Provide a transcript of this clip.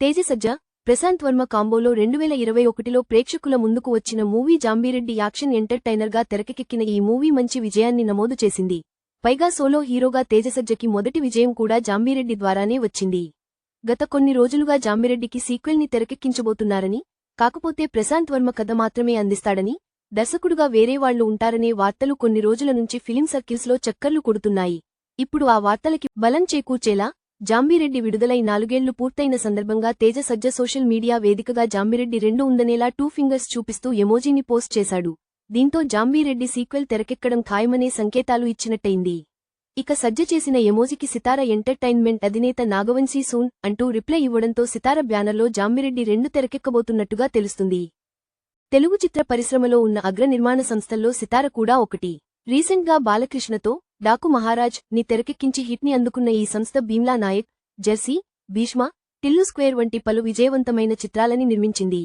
తేజసజ్జ ప్రశాంత్ వర్మ కాంబోలో రెండువేల ఇరవై ఒకటిలో ప్రేక్షకుల ముందుకు వచ్చిన మూవీ జాంబీరెడ్డి యాక్షన్ ఎంటర్టైనర్గా తెరకెక్కిన ఈ మూవీ మంచి విజయాన్ని నమోదు చేసింది. పైగా సోలో హీరోగా తేజసజ్జకి మొదటి విజయం కూడా జాంబీరెడ్డి ద్వారానే వచ్చింది. గత కొన్ని రోజులుగా జాంబీరెడ్డికి సీక్వెల్ని తెరకెక్కించబోతున్నారని కాకపోతే ప్రశాంత్ వర్మ కథ మాత్రమే అందిస్తాడని దర్శకుడుగా వేరేవాళ్ళు ఉంటారనే వార్తలు కొన్ని రోజుల నుంచి ఫిలిం సర్కిల్స్లో చక్కర్లు కొడుతున్నాయి. ఇప్పుడు ఆ వార్తలకి బలం చేకూర్చేలా జాంబిరెడ్డి విడుదలై నాలుగేళ్ళు పూర్తయిన సందర్భంగా తేజ సజ్జ సోషల్ మీడియా వేదికగా జాంబిరెడ్డి రెండు ఉందనేలా టూ ఫింగర్స్ చూపిస్తూ ఎమోజీని పోస్ట్ చేశాడు. దీంతో జాంబీరెడ్డి సీక్వెల్ తెరకెక్కడం ఖాయమనే సంకేతాలు ఇచ్చినట్టయింది. ఇక సజ్జ చేసిన ఎమోజీకి సితార ఎంటర్టైన్మెంట్ అధినేత నాగవంశీ సూన్ అంటూ రిప్లై ఇవ్వడంతో సితార బ్యానర్లో జాంబిరెడ్డి రెండు తెరకెక్కబోతున్నట్టుగా తెలుస్తుంది. తెలుగు చిత్ర పరిశ్రమలో ఉన్న అగ్ర నిర్మాణ సంస్థల్లో సితార కూడా ఒకటి. రీసెంట్గా బాలకృష్ణతో డాకు మహారాజ్ని తెరకెక్కించి హిట్ని అందుకున్న ఈ సంస్థ భీమ్లా నాయక్ జెర్సీ భీష్మ టిల్లు స్క్వేర్ వంటి పలు విజయవంతమైన చిత్రాలని నిర్మించింది.